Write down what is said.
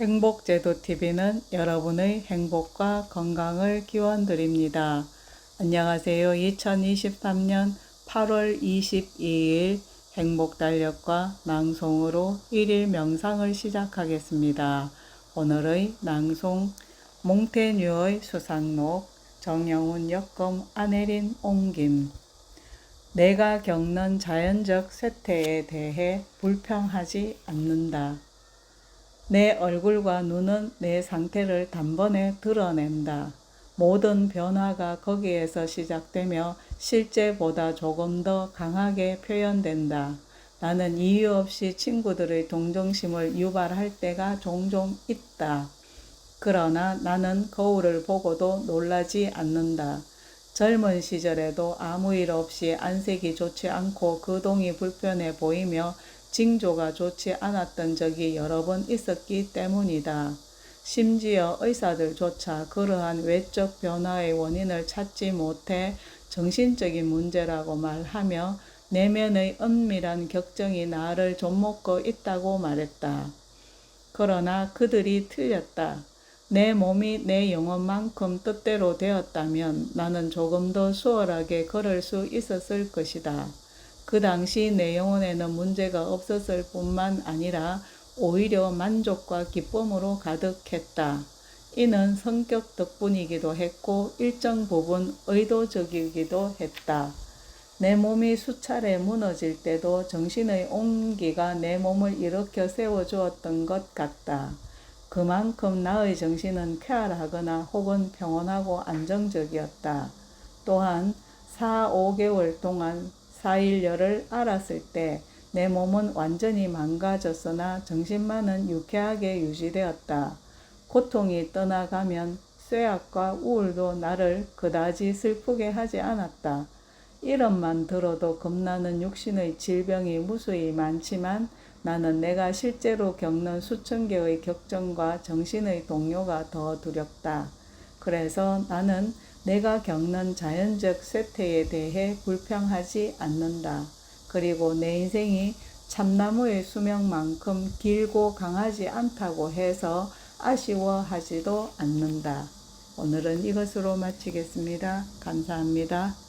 행복제도TV는 여러분의 행복과 건강을 기원드립니다. 안녕하세요. 2023년 8월 22일 행복달력과 낭송으로 1일 명상을 시작하겠습니다. 오늘의 낭송 몽테뉴의 수상록 정영훈 역검 안혜린 옹김 내가 겪는 자연적 쇠퇴에 대해 불평하지 않는다. 내 얼굴과 눈은 내 상태를 단번에 드러낸다. 모든 변화가 거기에서 시작되며 실제보다 조금 더 강하게 표현된다. 나는 이유 없이 친구들의 동정심을 유발할 때가 종종 있다. 그러나 나는 거울을 보고도 놀라지 않는다. 젊은 시절에도 아무 일 없이 안색이 좋지 않고 거동이 불편해 보이며 징조가 좋지 않았던 적이 여러 번 있었기 때문이다. 심지어 의사들조차 그러한 외적 변화의 원인을 찾지 못해 정신적인 문제라고 말하며 내면의 은밀한 격정이 나를 좀먹고 있다고 말했다. 그러나 그들이 틀렸다. 내 몸이 내 영혼만큼 뜻대로 되었다면 나는 조금 더 수월하게 걸을 수 있었을 것이다. 그 당시 내 영혼에는 문제가 없었을 뿐만 아니라 오히려 만족과 기쁨으로 가득했다. 이는 성격 덕분이기도 했고 일정 부분 의도적이기도 했다. 내 몸이 수차례 무너질 때도 정신의 온기가 내 몸을 일으켜 세워주었던 것 같다. 그만큼 나의 정신은 쾌활하거나 혹은 평온하고 안정적이었다. 또한 4, 5개월 동안 사일열을 알았을 때 내 몸은 완전히 망가졌으나 정신만은 유쾌하게 유지되었다. 고통이 떠나가면 쇠약과 우울도 나를 그다지 슬프게 하지 않았다. 이름만 들어도 겁나는 육신의 질병이 무수히 많지만 나는 내가 실제로 겪는 수천 개의 격정과 정신의 동요가 더 두렵다. 그래서 나는 내가 겪는 자연적 쇠퇴에 대해 불평하지 않는다. 그리고 내 인생이 참나무의 수명만큼 길고 강하지 않다고 해서 아쉬워하지도 않는다. 오늘은 이것으로 마치겠습니다. 감사합니다.